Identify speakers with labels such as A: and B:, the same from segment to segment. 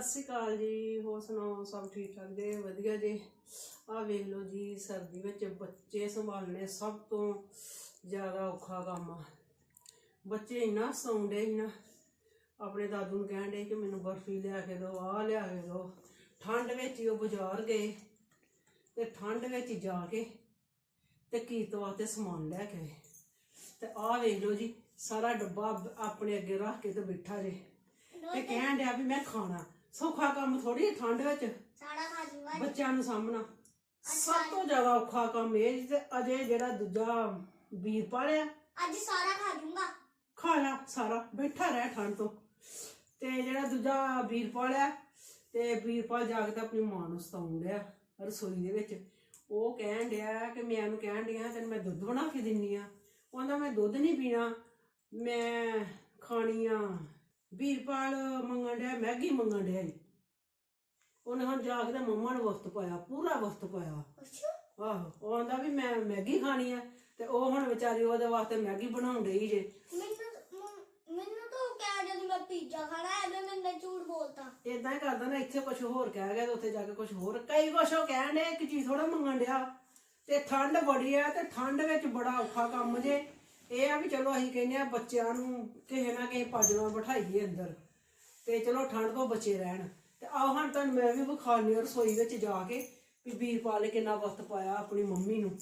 A: ਸਤਿ ਸ਼੍ਰੀ ਅਕਾਲ ਜੀ ਹੋਰ ਸੁਣਾਓ ਸਭ ਠੀਕ ਠਾਕ ਜੀ? ਵਧੀਆ ਜੀ? ਆਹ ਵੇਖ ਲਓ ਜੀ ਸਰਦੀ ਵਿੱਚ ਬੱਚੇ ਸੰਭਾਲਣੇ ਸਭ ਤੋਂ ਜ਼ਿਆਦਾ ਔਖਾ ਕੰਮ ਆ। ਬੱਚੇ ਇੰਨਾ ਸੌਂਦੇ ਹੀ ਨਾ ਆਪਣੇ ਦਾਦੂ ਨੂੰ ਕਹਿਣ ਦੇ ਕਿ ਮੈਨੂੰ ਬਰਫੀ ਲਿਆ ਕੇ ਦਿਓ ਆਹ ਲਿਆ ਕੇ ਦਿਓ। ਠੰਡ ਵਿੱਚ ਹੀ ਉਹ ਬਾਜ਼ਾਰ ਗਏ ਤੇ ਠੰਡ ਵਿੱਚ ਜਾ ਕੇ ਤੇ ਕੀਰਤ ਵਾਸਤੇ ਸਮਾਨ ਲੈ ਕੇ ਆਏ। ਤੇ ਆਹ ਵੇਖ ਲਓ ਜੀ ਸਾਰਾ ਡੱਬਾ ਆਪਣੇ ਅੱਗੇ ਰੱਖ ਕੇ ਤੇ ਬੈਠਾ ਜੇ। ਤੇ ਕਹਿਣ ਡਿਆ ਵੀ ਮੈਂ ਖਾਣਾ। ਸੌਖਾ ਕੰਮ ਥੋੜੀ ਠੰਡ ਵਿੱਚ।
B: ਸਾੜਾ ਖਾ ਜੂਗਾ
A: ਬੱਚਿਆਂ ਨੂੰ ਸਾਹਮਣਾ ਸਭ ਤੋਂ ਜ਼ਿਆਦਾ ਔਖਾ ਕੰਮ ਇਹ ਤੇ ਅਜੇ ਜਿਹੜਾ ਦੂਜਾ ਵੀਰ ਪਾਲਿਆ
B: ਅੱਜ ਸਾਰਾ ਖਾ ਜੂਗਾ।
A: ਖਾ ਲਾ ਸਾਰਾ ਬੈਠਾ ਰਹਿ ਠੰਡ ਤੋਂ। ਤੇ ਜਿਹੜਾ ਦੂਜਾ ਵੀਰ ਪਾਲਿਆ ਤੇ ਵੀਰਪਾਲ ਜਾ ਕੇ ਤਾਂ ਆਪਣੀ ਮਾਂ ਨੂੰ ਸਤਾਉਣ ਡਿਆ ਰਸੋਈ ਦੇ ਵਿੱਚ। ਉਹ ਕਹਿਣ ਡਿਆ ਕਿ ਮੈਂ ਉਹਨੂੰ ਕਹਿਣ ਡਿਆ ਤੈਨੂੰ ਮੈਂ ਦੁੱਧ ਬਣਾ ਕੇ ਦਿੰਨੀ ਆ। ਉਹਦਾ ਮੈਂ ਦੁੱਧ ਨਹੀਂ ਪੀਣਾ ਮੈਂ ਖਾਣੀ ਆ ਵੀਰਪਾਲ ਮੰਗਣ ਡਿਆ ਮੈਗੀ ਮੰਗਣ ਡਿਆ ਈ। ਉਹਨੇ ਹੁਣ ਜਾ ਕੇ ਤਾਂ ਮੰਮਾ ਨੂੰ ਵਕਤ ਪਾਇਆ ਪੂਰਾ ਵਕਤ ਪਾਇਆ।
B: ਅੱਛਾ।
A: ਆਹੋ ਉਹ ਆਂਦਾ ਵੀ ਮੈਂ ਮੈਗੀ ਖਾਣੀ ਆ ਤੇ ਉਹ ਹੁਣ ਵਿਚਾਰੀ ਉਹਦੇ ਵਾਸਤੇ ਮੈਗੀ ਬਣਾਉਣ ਡਈ ਜੇ।
B: ਮੈਨੂੰ ਤਾਂ ਉਹ ਕਹਿ ਜਦੋਂ ਮੈਂ ਪੀਜ਼ਾ ਖਾਣਾ ਹੈ ਤੇ ਮੈਨੇ ਝੂਠ ਬੋਲਤਾ।
A: ਇਦਾਂ ਹੀ ਕਰਦਾ ਨਾ ਇੱਥੇ ਕੁਝ ਹੋਰ ਕਹਿ ਗਿਆ ਤੇ ਉੱਥੇ ਜਾ ਕੇ ਕੁਝ ਹੋਰ। ਕਈ ਕੁਛ ਉਹ ਕਹਿਣ ਦੇ ਇੱਕ ਚੀਜ਼ ਥੋੜਾ ਮੰਗਣ ਡਿਆ। ਤੇ ਠੰਡ ਬੜੀ ਆ ਤੇ ਠੰਡ ਵਿੱਚ ਬੜਾ ਔਖਾ ਕੰਮ ਜੇ। ਇਹ ਆ ਵੀ ਚਲੋ ਅਸੀਂ ਕਹਿੰਦੇ ਆ ਬੱਚਿਆਂ ਨੂੰ ਕਿਸੇ ਨਾ ਕਿਸੇ ਪੱਜ ਬਿਠਾਈਏ ਅੰਦਰ ਤੇ ਚਲੋ ਠੰਡ ਤੋਂ ਬਚੇ ਰਹਿਣ। ਤੇ ਆਓ ਹੁਣ ਤੁਹਾਨੂੰ ਮੈਂ ਵੀ ਵਿਖਾਣੀ ਰਸੋਈ ਵਿੱਚ ਜਾ ਕੇ ਵੀ ਵੀਰਪਾਲ ਨੇ ਕਿੰਨਾ ਵਕਤ ਪਾਇਆ ਆਪਣੀ ਮੰਮੀ ਨੂੰ।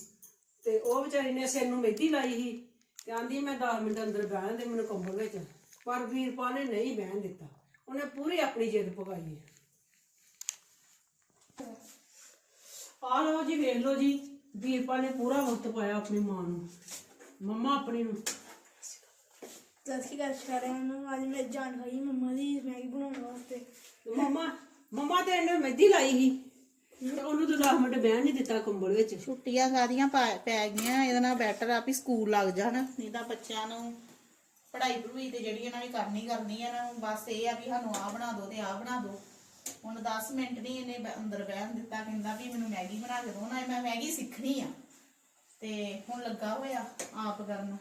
A: ਤੇ ਉਹ ਵਿਚਾਰੀ ਨੇ ਸਿਰ ਨੂੰ ਮਹਿੰਦੀ ਲਾਈ ਸੀ ਤੇ ਆਂਦੀ ਮੈਂ 10 ਮਿੰਟ ਅੰਦਰ ਬਹਿਣ ਦੇ ਮੈਨੂੰ ਕੰਬਲ ਵਿੱਚ। ਪਰ ਵੀਰਪਾਲ ਨੇ ਨਹੀਂ ਬਹਿਣ ਦਿੱਤਾ। ਉਹਨੇ ਪੂਰੀ ਆਪਣੀ ਜਿੱਦ ਪਕਾਈ ਹੈ। ਆ ਲਓ ਜੀ, ਵੇਖ ਲਓ ਜੀ, ਵੀਰਪਾਲ ਨੇ ਪੂਰਾ ਵਕਤ ਪਾਇਆ ਆਪਣੀ ਮਾਂ ਨੂੰ। ਮੰਮਾ ਆਪਣੀ ਨੂੰ
C: ਸਤਿ ਸ਼੍ਰੀ ਅਕਾਲ ਸਾਰਿਆਂ ਨੂੰ। ਅੱਜ ਮੈਂ ਜਾਣ ਹੋਈ ਮੰਮਾ ਦੀ ਮੈਗੀ ਬਣਾਉਣ ਵਾਸਤੇ।
A: ਤੇ ਮੰਮਾ ਮੰਮਾ ਤੇ ਇਹਨੇ ਮਹਿੰਦੀ ਲਾਈ ਸੀ ਤੇ ਉਹਨੂੰ ਤਾਂ 10 ਮਿੰਟ ਬਹਿਣ ਨਹੀਂ ਦਿੱਤਾ ਕੰਬਲ ਵਿੱਚ।
D: ਛੁੱਟੀਆਂ ਸਾਰੀਆਂ ਪਾ- ਪੈ ਗਈਆਂ ਇਹਦੇ ਨਾਲ ਬੈਟਰ ਆ ਵੀ ਸਕੂਲ ਲੱਗ ਜਾਣ। ਨਹੀਂ ਤਾਂ ਬੱਚਿਆਂ ਨੂੰ ਪੜ੍ਹਾਈ ਪੜੂਈ ਤੇ ਜਿਹੜੀ ਇਹਨਾਂ ਨੇ ਕਰਨੀ ਕਰਨੀ ਆ ਨੂੰ ਬਸ ਇਹ ਆ ਵੀ ਸਾਨੂੰ ਆਹ ਬਣਾ ਦਿਓ ਤੇ ਆਹ ਬਣਾ ਦਿਓ। ਹੁਣ 10 ਮਿੰਟ ਨਹੀਂ ਇਹਨੇ ਬ- ਅੰਦਰ ਬਹਿਣ ਦਿੱਤਾ ਕਹਿੰਦਾ ਵੀ ਮੈਨੂੰ ਮੈਗੀ ਬਣਾ ਕੇ ਦਿਓ। ਨਾ ਮੈਂ ਮੈਗੀ ਸਿੱਖਣੀ ਆ। ਤੇ ਹੁਣ ਲੱਗਾ ਹੋਇਆ ਆਪ ਕਰਨ।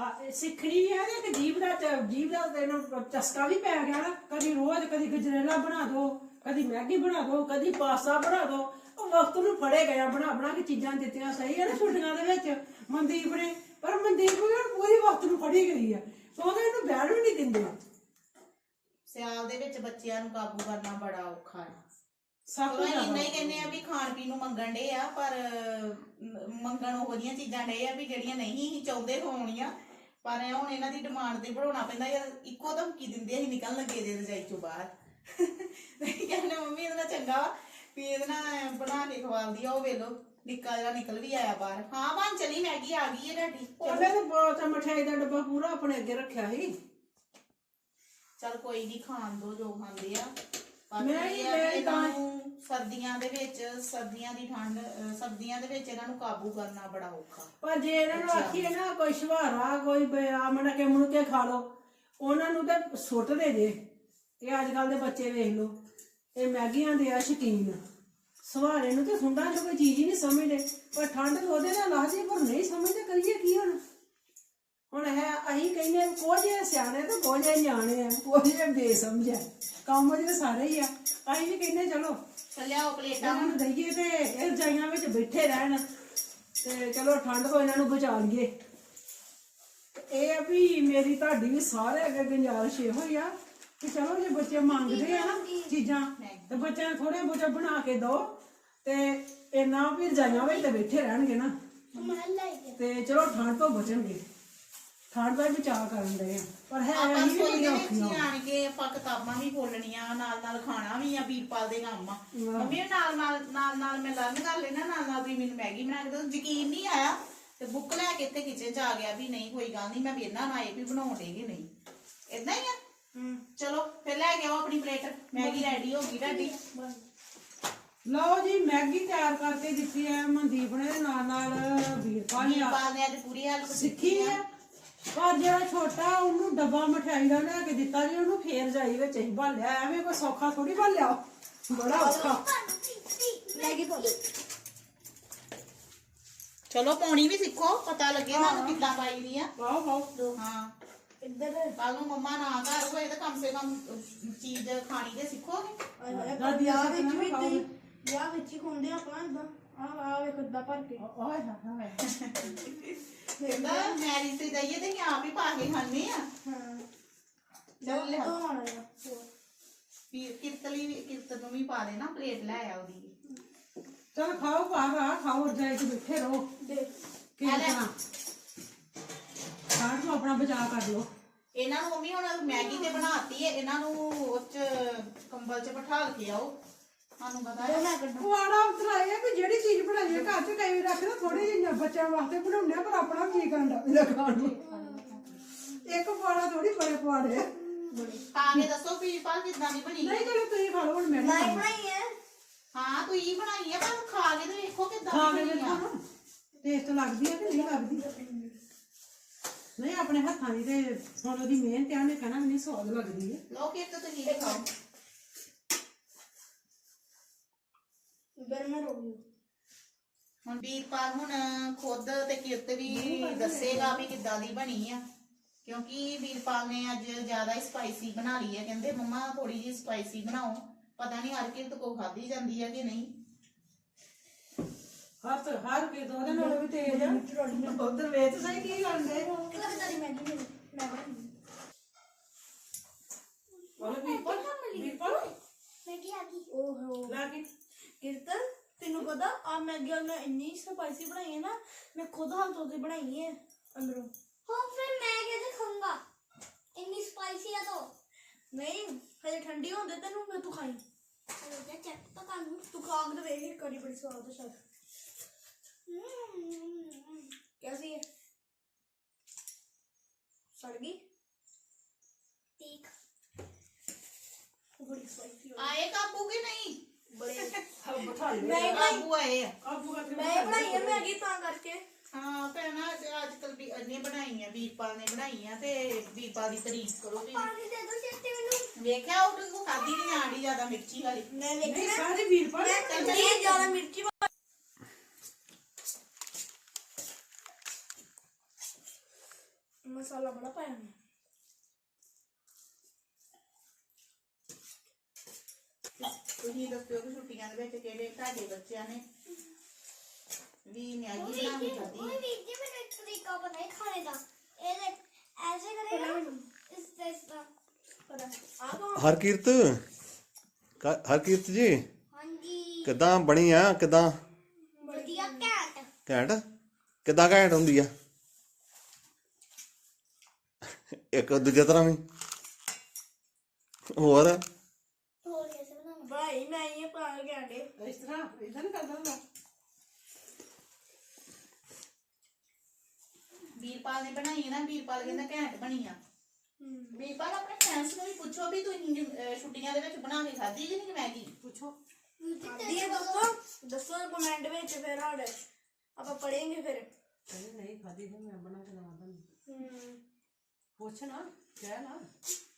A: ਆ, ਇਹ ਸਿੱਖਣੀ ਵੀ ਆ ਤੇ ਇੱਕ ਜੀਭ ਦਾ ਚ- ਜੀਭ ਦਾ ਤੇ ਇਹਨੂੰ ਚਸਕਾ ਵੀ ਪੈ ਗਿਆ ਨਾ। ਕਦੀ ਰੋਜ਼, ਕਦੀ ਗਜਰੇਲਾ ਬਣਾ ਦੋ, ਕਦੀ ਮੈਗੀ ਬਣਾ ਦੋ, ਕਦੀ ਪਾਸਤਾ ਬਣਾ ਦੋ। ਉਹ ਵਕਤ ਨੂੰ ਫੜੇ ਗਿਆ ਬਣਾ ਬਣਾ ਕੇ ਚੀਜ਼ਾਂ ਦਿੱਤੀਆਂ ਸਹੀ ਹੈ ਨਾ ਛੁੱਟੀਆਂ ਦੇ ਵਿੱਚ ਮਨਦੀਪ ਨੇ। ਪਰ ਮਨਦੀਪ ਵੀ ਹੁਣ ਪੂਰੀ ਵਕਤ ਨੂੰ ਫੜੀ ਗਈ ਆ। ਉਹਦੇ ਇਹਨੂੰ ਬਹਿਣ ਵੀ ਨਹੀਂ ਦਿੰਦੇ।
D: ਸਿਆਲ ਦੇ ਵਿੱਚ ਬੱਚਿਆਂ ਨੂੰ ਕਾਬੂ ਕਰਨਾ ਬੜਾ ਔਖਾ ਹੈ।
A: ਸਭ ਕੁਝ
D: ਇੰਨਾ ਹੀ ਕਹਿੰਦੇ ਆ ਵੀ ਖਾਣ ਪੀਣ ਨੂੰ ਮੰਗਣ ਡੇ ਆ ਪਰ ਮੰਗਣ ਉਹ ਜਿਹੀਆਂ ਚੀਜ਼ਾਂ ਡੇ ਆ ਵੀ ਜਿਹੜੀਆਂ ਨਹੀਂ ਹੀ ਚਾਹੁੰਦੇ ਹੋਣੀਆਂ ਪਰ ਇਹ ਹੁਣ ਇਹਨਾਂ ਦੀ ਡਿਮਾਂਡ ਤੇ ਬਣਾਉਣਾ ਪੈਂਦਾ ਯਾਰ ਇੱਕੋ ਧਮਕੀ ਦਿੰਦੇ ਅਸੀਂ ਨਿਕਲਣ ਲੱਗੇ ਜੇ ਰਜਾਈ ਚੋਂ ਬਾਹਰ। ਕਹਿੰਦੇ ਮੰਮੀ ਇਹਦੇ ਨਾਲ ਚੰਗਾ ਵਾ ਵੀ ਇਹਦੇ ਨਾਲ ਬਣਾ ਕੇ ਖਵਾਲਦੀ ਆ ਉਹ ਵੇਲੋ ਨਿੱਕਾ ਜਿਹੜਾ ਨਿਕਲ ਵੀ ਆਇਆ ਬਾਹਰ। ਹਾਂ ਬਣ ਚਲੀ ਮੈਗੀ ਆ ਗਈ ਹੈ ਤੁਹਾਡੀ
A: ਉਹਨੇ ਤਾਂ ਬਹੁਤ ਮਠਿਆਈ ਦਾ ਡੱਬਾ ਪੂਰਾ ਆਪਣੇ ਅੱਗੇ ਰੱਖਿਆ ਸੀ।
D: ਚਲ ਕੋਈ ਨਹੀਂ ਖਾਣ ਦੋ ਜੋ ਖਾਂਦੇ ਆ। ਪਰ
A: ਮੈਂ
D: ਇਹ
A: ਹੀ-
D: ਆ ਵੀ
A: ਮੈਂ
D: ਇਹਨਾਂ
A: ਤਾਂ-
D: ਨੂੰ ਸਰਦੀਆਂ ਦੇ ਵਿੱਚ ਸਰਦੀਆਂ ਦੀ ਠੰਡ ਅਹ ਸਰਦੀਆਂ ਦੇ ਵਿੱਚ ਇਹਨਾਂ ਨੂੰ ਕਾਬੂ ਕਰਨਾ ਬੜਾ ਔਖਾ।
A: ਪਰ ਜੇ ਇਹਨਾਂ ਨੂੰ ਆਖੀਏ ਨਾ ਕੋਈ ਸ਼ਵਾਰਾ ਕੋਈ ਕੇ ਮੁੜ ਕੇ ਖਾ ਲੋ ਉਹਨਾਂ ਨੂੰ ਤਾਂ ਸੁੱਟ ਦੇ ਜੇ। ਇਹ ਅੱਜ ਕੱਲ ਦੇ ਬੱਚੇ ਵੇਖ ਲੋ ਇਹ ਮੈਗੀਆਂ ਦੇ ਆ ਸ਼ਕੀਨ। ਸਵਾਰੇ ਨੂੰ ਤੇ ਸੁੰਡਾ ਚ ਕੋਈ ਚੀਜ਼ ਹੀ ਨਹੀਂ ਸਮਝਦੇ। ਪਰ ਠੰਡ ਨੂੰ ਉਹਦੇ ਨਾਲ ਲਾ ਜੇ ਪਰ ਨਹੀਂ ਸਮਝਦੇ ਕਰੀਏ ਕੀ ਹੁਣ? ਹੁਣ ਹੈ ਅਸੀਂ ਕਹਿੰਦੇ ਆ, ਕੁਝ ਸਿਆਣੇ ਤੇ ਕੁਝ ਨਿਆਣੇ ਆ ਕੁਝ ਬੇਸਮਝ ਆ। ਕੰਮ ਦੇ ਸਾਰੇ ਹੀ ਆ। ਅਸੀਂ ਵੀ ਕਹਿੰਦੇ ਚਲੋ
D: ਚੱਲਿਆ ਉਹ ਪਲੇਟਾਂ।
A: ਇਹਨਾਂ ਨੂੰ ਦਈਏ ਤੇ ਇਹ ਰਜਾਈਆਂ ਵਿੱਚ ਬੈਠੇ ਰਹਿਣ ਤੇ ਚਲੋ ਠੰਡ ਤੋਂ ਇਹਨਾਂ ਨੂੰ ਬਚਾ ਲਈਏ ਇਹ ਆ ਵੀ ਮੇਰੀ ਤੁਹਾਡੀ ਵੀ ਸਾਰੇ ਅੱਗੇ ਗੁੰਜਾਇਸ਼ ਇਹੋ ਹੀ ਆ ਕਿ ਚਲੋ ਜੇ ਬੱਚੇ ਮੰਗਦੇ ਆ ਨਾ ਚੀਜ਼ਾਂ ਤੇ ਬੱਚਿਆਂ ਨੂੰ ਥੋੜੇ ਬਹੁਤੇ ਬਣਾ ਕੇ ਦਿਓ ਤੇ ਇਹਨਾਂ ਵੀ ਰਜਾਈਆਂ ਵਿੱਚ ਤੇ ਬੈਠੇ ਰਹਿਣਗੇ ਨਾ। ਤੇ ਚਲੋ ਠੰਡ ਤੋਂ ਬਚਣਗੇ। ਠੰਡ ਦਾ ਬਚਾਅ ਕਰਨ ਦੇ ਆ। ਪਰ ਹੈ
D: ਆਪਾਂ
A: ਵੀ
D: ਰਸੋਈ ਦੇ
A: ਬੜੀਆਂ
D: ਵਿੱਚ ਹੀ
A: ਔਖੀਆਂ
D: ਆਣ ਕੇ ਆਪਾਂ ਕਿਤਾਬਾਂ ਵੀ ਖੋਲਣੀਆਂ ਨਾਲ ਨਾਲ ਖਾਣਾ ਵੀ ਆ ਵੀਰਪਾਲ ਦੇ ਕੰਮ ਆ। ਮੰਮੀ ਨਾਲ ਨਾਲ ਨਾਲ ਨਾਲ ਮੈਂ ਲਰਨ ਕਰ ਲੈਣਾ ਨਾਲ ਨਾਲ ਵੀ ਮੈਨੂੰ ਮੈਗੀ ਬਣਾ ਕੇ ਦਿਓ। ਯਕੀਨ ਨਹੀਂ ਆਇਆ। ਤੇ ਬੁੱਕ ਲੈ ਕੇ ਇੱਥੇ ਕਿਚਨ ਚ ਆ ਗਿਆ ਵੀ ਨਹੀਂ ਕੋਈ ਗੱਲ ਨਹੀਂ ਮੈਂ ਵੇਖਣਾ ਨਾ ਇਹ ਵੀ ਬਣਾਉਣ ਦੇਗੇ ਨਹੀਂ। ਇਦਾਂ ਹੀ ਆ। ਚਲੋ ਫਿਰ ਲੈ ਕੇ ਆਓ ਆਪਣੀ ਪਲੇਟ। ਮੈਗੀ ਰੈਡੀ ਹੋ ਗਈ ਤੁਹਾਡੀ।
A: ਲਓ ਜੀ ਮੈਗੀ ਤਿਆਰ ਕਰਕੇ ਦਿੱਤੀ ਹੈ ਮਨਦੀਪ ਨੇ ਨਾਲ ਨਾਲ ਵੀਰਪਾਲ ਨੇ ਆ-
D: ਵੀਰਪਾਲ ਨੇ ਅੱਜ ਪੂਰੀ ਹੈਲਪ
A: ਸਿੱਖੀ ਹੈ ਪਰ ਜਿਹੜਾ ਛੋਟਾ ਉਹਨੂੰ ਡੱਬਾ ਮਠਿਆਈ ਦਾ ਲਿਆ ਕੇ ਦਿੱਤਾ ਜੀ ਉਹਨੂੰ ਫੇਰ ਜਾਈ ਵਿੱਚ ਅਸੀਂ ਭਾਲਿਆ ਐਵੇਂ ਕੋਈ ਸੌਖਾ ਥੋੜੀ ਭਾਲਿਆ ਬੜਾ ਔਖਾ।
B: ਮੈਗੀ
D: ਚਲੋ ਪਾਉਣੀ ਵੀ ਸਿੱਖੋ। ਪਤਾ ਲੱਗੇ ਤੁਹਾਨੂੰ ਕਿੱਦਾਂ ਪਾਈ ਦੀ ਆ।
A: Wow wow.
D: ਹਾਂ।
C: ਇੱਧਰ।
D: ਕੱਲ ਨੂੰ ਮੰਮਾ ਨਾ ਘਰ ਹੋਏ ਤਾਂ ਕਮ ਸੇ ਕਮ ਚੀਜ਼ ਖਾਣੀ ਤੇ ਸਿੱਖੋਗੇ।
A: ਦਾਦੀ
C: ਵਿੱਚ ਵੀ ਹੀ- ਵਿਆਹ ਵਿੱਚ ਹੀ ਖੁੰਦੇ ਆਪਾਂ ਇਦਾਂ ਆ ਆ ਵੇਖ ਇਦਾਂ ਭਰ ਕੇ
A: ਓਏ ਹਾਏ
D: ਕਹਿੰਦਾ ਮੈਰਿਜ ਤੇ ਜਾਈਏ ਤੇ ਅਸੀਂ ਆਪ ਹੀ ਪਾ ਕੇ ਖਾਣੇ ਆ
C: ਹਾਂ
D: ਚੱਲ ਲਿਆ
C: ਉਹ ਆਣਾ ਹੈ
D: ਫਿਰ ਕਿਰਤਲੀ ਵੀ ਕਿਰਤ ਨੂੰ ਵੀ ਪਾ ਦੇਣਾ ਪਲੇਟ ਲੈ ਆ ਉਹਦੀ
A: ਚਲ ਖਾਓ ਬਾਹਰ ਆ ਖਾਓ ਜਾਏ ਤੇ ਬੈਠੇ ਰਹੋ
C: ਦੇ
A: ਕੀ ਕਰਨਾ ਖਾਣ ਨੂੰ ਆਪਣਾ ਬਚਾਅ ਕਰ ਲਓ
D: ਇਹਨਾਂ ਨੂੰ ਮੰਮੀ ਹੁਣ ਮੈਗੀ ਤੇ ਬਣਾਤੀ ਹੈ ਇਹਨਾਂ ਨੂੰ ਉਹ ਚ ਕੰਬਲ ਚ ਬਿਠਾ ਕੇ ਆਓ ਸਾਨੂੰ ਪਤਾ ਹੈ।
C: ਮੈਂ ਕੱਢਾਂ
A: ਪੁਆੜਾ ਉਤਰਾਇਆ ਕਿ ਜਿਹੜੀ ਚੀਜ਼ ਬਣਾਈਏ ਘਰ ਚ ਕਈ ਰੱਖਦੇ ਥੋੜੀ ਜਿਹੀ ਬੱਚਿਆਂ ਵਾਸਤੇ ਬਣਾਉਂਦੇ ਆ ਪਰ ਆਪਣਾ ਕੀ ਕਰਦਾ ਇਹਦਾ ਖਾਣ ਨੂੰ। ਇੱਕ ਪੁਆੜਾ ਥੋੜੀ ਬੜੇ ਪੁਆੜੇ ਆ।
D: ਖਾ ਕੇ ਦੱਸੋ ਵੀ ਪਾ ਕਿਦਾਂ ਦੀ ਬਣੀ
A: ਨਹੀਂ ਚਲੋ ਤੁਸੀਂ ਖਾ ਲਓ ਹੁਣ ਮੈਂ ਨਹੀਂ
C: ਬਣਾਈ ਹੈ?
D: ਹਾਂ ਤੂੰ ਹੀ ਬਣਾਈ ਹੈ ਪਰ ਖਾ ਕੇ ਤੇ ਵੇਖੋ ਕਿਦਾਂ
A: ਖਾ ਕੇ
D: ਬਣੀ ਆ।
A: ਨਾ ਟੇਸਟ ਲੱਗਦੀ ਹੈ ਕਿ ਨਹੀਂ ਲੱਗਦੀ? ਨਹੀਂ ਆਪਣੇ ਹੱਥਾਂ ਦੀ ਤੇ ਹੁਣ ਉਹਦੀ ਮਿਹਨਤ ਆ ਉਹਨੇ ਕਹਿਣਾ ਨਹੀਂ ਸਵਾਦ ਲੱਗਦੀ ਹੈ।
D: ਲੋ ਕਿ ਤੇ ਤੁਸੀਂ ਵੀ ਖਾਓ।
C: ਫਿਰ ਮੈਂ ਰੋ ਗਈ।
D: ਹੁਣ ਵੀਰਪਾਲ ਹੁਣ ਖੁਦ ਤੇ ਕਿਰਤ ਵੀ ਦੱਸੇਗਾ ਵੀ ਕਿੱਦਾਂ ਦੀ ਬਣੀ ਆ। ਕਿਉਂਕਿ ਵੀਰਪਾਲ ਨੇ ਅੱਜ ਜ਼ਿਆਦਾ ਹੀ ਸਪਾਈਸੀ ਬਣਾ ਲਈ ਹੈ ਕਹਿੰਦੇ ਮੰਮਾ ਥੋੜੀ ਜਿਹੀ ਸਪਾਈਸੀ ਬਣਾਓ। ਪਤਾ ਨਹੀਂ ਹਰ ਕਿਰਤ ਕੋ ਖਾਧੀ ਜਾਂਦੀ ਹੈ ਕਿ ਨਹੀਂ?
A: ਹੱਥ ਹਰ ਕੇ ਦੋ ਦੇ ਨਾਲ ਵੀ ਤੇਜ਼ ਆ। ਉਧਰ ਵੇਚ ਸਹੀ ਕੀ ਕਰਦੇ
C: ਕਿਹਦਾ ਦੀ ਮੈਗੀ ਮੇਰੀ ਮੈਂ ਬਣਾਈ
A: ਬੋਲੇ ਵੀਰਪਾਲ ਵੀਰਪਾਲ?
B: ਮੈਗੀ ਆ ਗਈ?
C: ਓਹੋ
A: ਲਾ ਕੇ।
C: ਕੀਰਤਨ ਤੈਨੂੰ ਪਤਾ ਆ ਮੈਗੀ ਮੈਂ ਇੰਨੀ ਸਪਾਈਸੀ ਬਣਾਈ ਹੈ ਨਾ ਮੈਂ ਖੁਦ ਹੱਥੋਂ ਤੇ ਬਣਾਈ ਹੈ ਅੰਦਰੋਂ।
B: ਹੋ ਫਿਰ ਮੈਂ ਕਿਹਦੇ ਖਾਊਂਗਾ? ਇੰਨੀ ਸਪਾਈਸੀ ਆ ਤੋ।
C: ਨਹੀਂ ਹਜੇ ਠੰਡੀ ਹੁੰਦੇ ਤੈਨੂੰ ਫਿਰ ਤੂੰ ਖਾਈ।
B: ਚਲੋ ਜੇ ਚੈੱਕ ਤਾਂ ਲੂੰ
C: ਤੂੰ ਖਾ ਕੇ ਤੇ ਵੇਖ ਕਰੀ ਬੜੀ ਸਵਾਦ ਹੈ ਸ਼ਾਇਦ।
D: ਬਣਾਈਆਂ ਆ ਵੀਰਪਾਲ ਨੇ ਬਣਾਈ ਤੇ ਵੀਰਪਾਲ ਦੀ ਤਾਰੀਫ ਕਰੋ ਵੀ
B: ਪਾਣੀ ਦੇ ਦੋ ਛੇਤੀ ਮੈਨੂੰ।
D: ਵੇਖਿਆ ਉਹ ਤੂੰ ਖਾਦੀ ਨਹੀਂ ਆੜੀ ਜ਼ਿਆਦਾ ਮਿਰਚੀ ਵਾਲੀ।
C: ਮੈਂ
A: ਨਹੀਂ
C: ਵੇਖਿਆ
A: ਸਾਰੇ ਵੀਰਪਾਲ
C: ਇਹ ਜ਼ਿਆਦਾ। ਮਿਰਚੀ ਪਾ- ਮਸਾਲਾ ਬੜਾ ਪਾਇਆ ਮੈਂ।
D: ਤੁਸੀਂ ਦੱਸਿਓ ਕਿ ਛੁੱਟੀਆਂ ਦੇ ਵਿੱਚ ਕਿਹੜੇ ਤੁਹਾਡੇ ਬੱਚਿਆਂ ਨੇ ਵੀ ਮੈਗੀ ਬਣਾ ਕੇ ਖਾਧੀ
B: ਹੈ। एक तरीका बनाया खाने का ये देख ऐसे करेगा इस इस तरह
C: पता आ तो
E: ਹਰਕੀਰਤ ਕ- ਹਰਕੀਰਤ ਜੀ
B: हाँ जी
E: ਕਿਦਾਂ ਬਣੀ ਆ ਕਿਦਾਂ
B: बढ़िया कैट
E: ਘੈਂਟ ਕਿਦਾਂ ਘੈਂਟ ਹੁੰਦੀ ਆ ਇੱਕ ਦੂਜੇ ਤਰ੍ਹਾਂ ਵੀ ਹੋਰ
B: और कैसे बनाऊं
C: भाई मैं ये पा के आटे
A: ਇਸ ਤਰ੍ਹਾਂ ਇਦਾਂ ਨਹੀਂ ਕਰਦਾ ਹੁੰਦਾ
D: ਵੀਰਪਾਲ ਨੇ ਬਣਾਈ ਹੈ ਨਾ ਵੀਰਪਾਲ ਕਹਿੰਦਾ ਘੈਂਟ ਬਣੀ ਆ ਵੀਰਪਾਲ ਆਪਣੇ ਫਰੈਂਡਸ ਨੂੰ ਵੀ ਪੁੱਛੋ ਵੀ ਤੁਸੀਂ ਅਹ, ਛੁੱਟੀਆਂ ਦੇ ਵਿੱਚ ਬਣਾ ਕੇ ਖਾਧੀ ਕਿ ਨਹੀਂ ਮੈਗੀ
A: ਪੁੱਛੋ
B: वीर जी
C: आदि है दोस्तों दसो कमेंट में फिर हाड़ आप पढ़ेंगे फिर
A: ਕਹਿੰਦੇ ਨਹੀਂ ਖਾਦੀ ਤੇ ਮੈਂ ਬਣਾ ਕੇ ਦਵਾਂ ਤੁਹਾਨੂੰ
C: हम्म
A: ਪੁੱਛ ਨਾ ਕਹਿ ਨਾ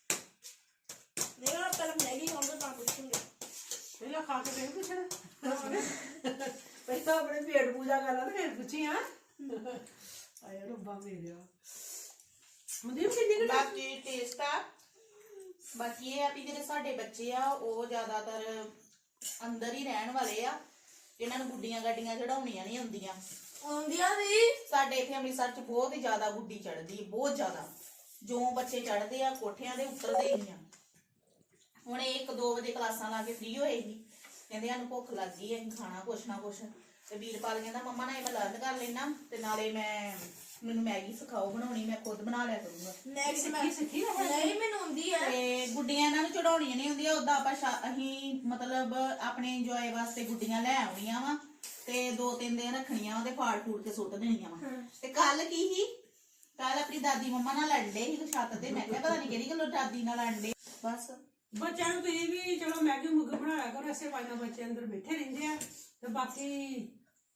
C: नहीं आप पहले मैगी खाओगे तो पूछेंगे
A: ਪਹਿਲਾਂ ਖਾ ਕੇ ਫੇਰ ਪੁੱਛਣਾ ਪਹਿਲਾਂ ਆਪਣੇ ਪੇਟ ਪੂਜਾ ਕਰ ਲਾ ਤੇ ਫੇਰ ਪੁੱਛੀ ਹਾਂ ਆਇਆ ਰੱਬਾ ਮੇਰਿਆ ਮਨਦੀਪ ਕਿੰਨੀ ਕੁ
D: ਬਾਕੀ ਟੇਸਟ ਆ। ਬਾਕੀ ਇਹ ਆ ਵੀ ਜਿਹੜੇ ਸਾਡੇ ਬੱਚੇ ਆ ਉਹ ਜ਼ਿਆਦਾਤਰ ਅੰਦਰ ਹੀ ਰਹਿਣ ਵਾਲੇ ਆ। ਇਹਨਾਂ ਨੂੰ ਗੁੱਡੀਆਂ ਗੱਡੀਆਂ ਚੜਾਉਣੀਆਂ ਨਹੀਂ ਹੁੰਦੀਆਂ।
C: ਆਉਂਦੀਆਂ ਵੀ।
D: ਸਾਡੇ ਇੱਥੇ ਅੰਮ੍ਰਿਤਸਰ 'ਚ ਬਹੁਤ ਹੀ ਜ਼ਿਆਦਾ ਗੁੱਡੀ ਚੜਦੀ ਬਹੁਤ ਜ਼ਿਆਦਾ। ਜੋ ਬੱਚੇ ਚੜਦੇ ਆ ਕੋਠਿਆਂ ਦੇ ਉੱਤਰਦੇ ਹੀ ਆ। ਹੁਣ ਇਹ 1-2 ਵਜੇ ਕਲਾਸਾਂ ਲਾ ਕੇ ਫ੍ਰੀ ਹੋਏ ਸੀ। ਕਹਿੰਦੇ ਸਾਨੂੰ ਭੁੱਖ ਲੱਗ ਗਈ ਹੈ ਖਾਣਾ ਕੁਛ ਨਾ ਕੁਛ। ਤੇ ਵੀਰਪਾਲ ਕਹਿੰਦਾ ਮੰਮਾ ਨਾਲ ਮੈਂ ਲਰਨ ਕਰ ਲੈਣਾ ਤੇ ਨਾਲੇ ਮੈਂ ਮੈਨੂੰ ਮੈਗੀ ਸਿਖਾਓ ਬਣਾਉਣੀ ਮੈਂ ਖੁਦ ਬਣਾ ਲਿਆ ਕਰੂੰਗਾ।
C: ਮੈਗੀ ਮੈਂ
A: ਸਿੱਖੀ
C: ਨਹੀਂ ਮੈਨੂੰ ਹੁੰਦੀ ਹੈ
D: ਤੇ ਗੁੱਡੀਆਂ ਇਹਨਾਂ ਨੂੰ ਚੜਾਉਣੀਆਂ ਨਹੀਂ ਹੁੰਦੀਆਂ ਉਦਾਂ ਆਪਾਂ ਸ਼ਾ- ਅਸੀਂ ਮਤਲਬ ਆਪਣੇ ਇੰਜੋਏ ਵਾਸਤੇ ਗੁੱਡੀਆਂ ਲੈ ਆਉਣੀਆਂ ਵਾ ਤੇ ਦੋ ਤਿੰਨ ਦਿਨ ਰੱਖਣੀਆਂ ਵਾ ਤੇ ਫਾੜ ਫੂੜ ਕੇ ਸੁੱਟ ਦੇਣੀਆਂ ਵਾ। ਤੇ ਕੱਲ ਕੀ ਸੀ? ਕੱਲ ਆਪਣੀ ਦਾਦੀ ਮੰਮਾ ਨਾਲ ਲੜਦੇ ਸੀ ਛੱਤ ਤੇ ਮੈਂ ਕਿਹਾ ਪਤਾ ਨਹੀਂ ਕਿਹੜੀ ਗੱਲੋਂ ਦਾਦੀ ਨਾਲ ਲੜਦੇ ਬਸ।
A: ਬੱਚਿਆਂ ਨੂੰ ਤੁਸੀਂ ਵੀ ਚਲੋ ਮੈਗੀ ਮੁੱਗ ਬਣਾਇਆ ਕਰੋ ਐਸੇ ਵਾਜਨਾ ਬੱਚੇ ਅੰਦਰ ਬੈਠੇ ਰਹਿੰਦੇ ਆ ਤੇ ਬਾਕੀ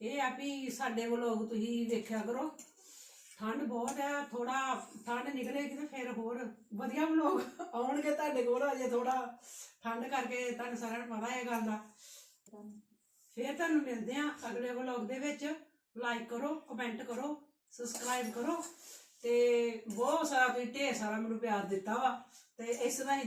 A: ਇਹ ਆ ਵੀ ਸਾਡੇ ਵਲੋਗ ਤੁਸੀਂ ਵੇਖਿਆ ਕਰੋ। ਠੰਡ ਬਹੁਤ ਹੈ ਥੋੜਾ ਠੰਡ ਨਿਕਲੇਗੀ ਤੇ ਫਿਰ ਹੋਰ ਵਧੀਆ ਵਲੋਗ ਆਉਣਗੇ ਤੁਹਾਡੇ ਕੋਲ, ਅਜੇ ਥੋੜਾ ਠੰਡ ਕਰਕੇ ਤੁਹਾਨੂੰ ਸਾਰਿਆਂ ਨੂੰ ਪਤਾ ਇਹ ਗੱਲ ਦਾ। ਫਿਰ ਤੁਹਾਨੂੰ ਮਿਲਦੇ ਆ ਅਗਲੇ ਵਲੋਗ ਦੇ ਵਿੱਚ। ਲਾਈਕ ਕਰੋ ਕਮੈਂਟ ਕਰੋ ਸਬਸਕ੍ਰਾਈਬ ਕਰੋ ਤੇ ਬਹੁਤ ਸਾਰਾ ਤੁਸੀਂ ਢੇਰ ਸਾਰਾ ਮੈਨੂੰ ਪਿਆਰ ਦਿੱਤਾ ਵਾ ਤੇ ਇਸ ਤਰ੍ਹਾਂ ਹੀ